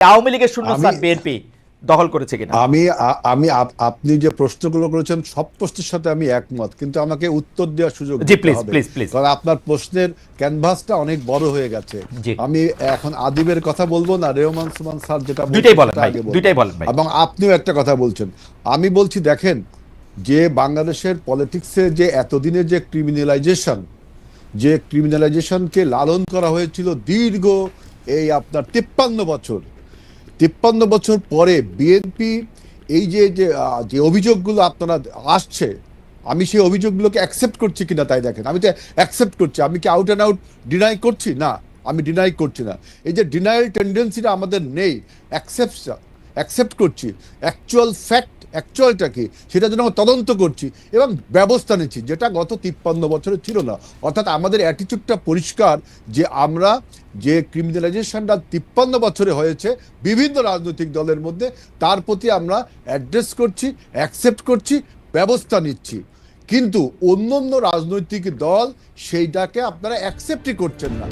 আওয়ামী লীগের শূন্য স্থান বিএনপি দখল করেছে কিনা আমি আমি আপনি যে প্রশ্নগুলো করেছেন সব প্রশ্নের সাথে আমি একমত কিন্তু আমাকে উত্তর দেওয়ার সুযোগ জি, হবে। please, please. কারণ আপনার প্রশ্নের ক্যানভাসটা অনেক বড় হয়ে গেছে আমি এখন আদিবের কথা বলব না রেহমান সুমান স্যার যেটা দুইটাই বলেন ভাই, দুইটাই বলেন ভাই। এবং আপনিও একটা কথা বলছেন আমি বলছি দেখেন যে বাংলাদেশের পলিটিক্সে যে এতদিনের যে ক্রিমিনালাইজেশন যে ক্রিমিনালাইজেশনকে লালন করা হয়েছিল দীর্ঘ এই আপনার তিপ্পান্ন বছর তিপ্পান্ন বছর পরে বিএনপি এই যে যে অভিযোগগুলো আপনারা আসছে, আমি সেই অভিযোগগুলোকে অ্যাকসেপ্ট করছি কিনা তাই দেখেন। আমি তো অ্যাকসেপ্ট করছি, আমি কি আউট অ্যান্ড আউট ডিনাই করছি? না, আমি ডিনাই করছি না। এই যে ডিনাইল টেন্ডেন্সিটা আমাদের নেই অ্যাকসেপ্ট অ্যাকসেপ্ট করছি। অ্যাকচুয়াল ফ্যাক্ট অ্যাকচুয়ালটা কি? সেটা জন্য আমরা তদন্ত করছি এবং ব্যবস্থা নিচ্ছি, যেটা গত তিপ্পান্ন বছরে ছিল না। অর্থাৎ আমাদের অ্যাটিচিউডটা পরিষ্কার যে আমরা যে ক্রিমিনালাইজেশনটা তিপ্পান্ন বছরে হয়েছে বিভিন্ন রাজনৈতিক দলের মধ্যে, তার প্রতি আমরা অ্যাড্রেস করছি অ্যাকসেপ্ট করছি, ব্যবস্থা নিচ্ছি। কিন্তু অন্য অন্য রাজনৈতিক দল সেইটাকে আপনারা অ্যাকসেপ্টই করছেন না।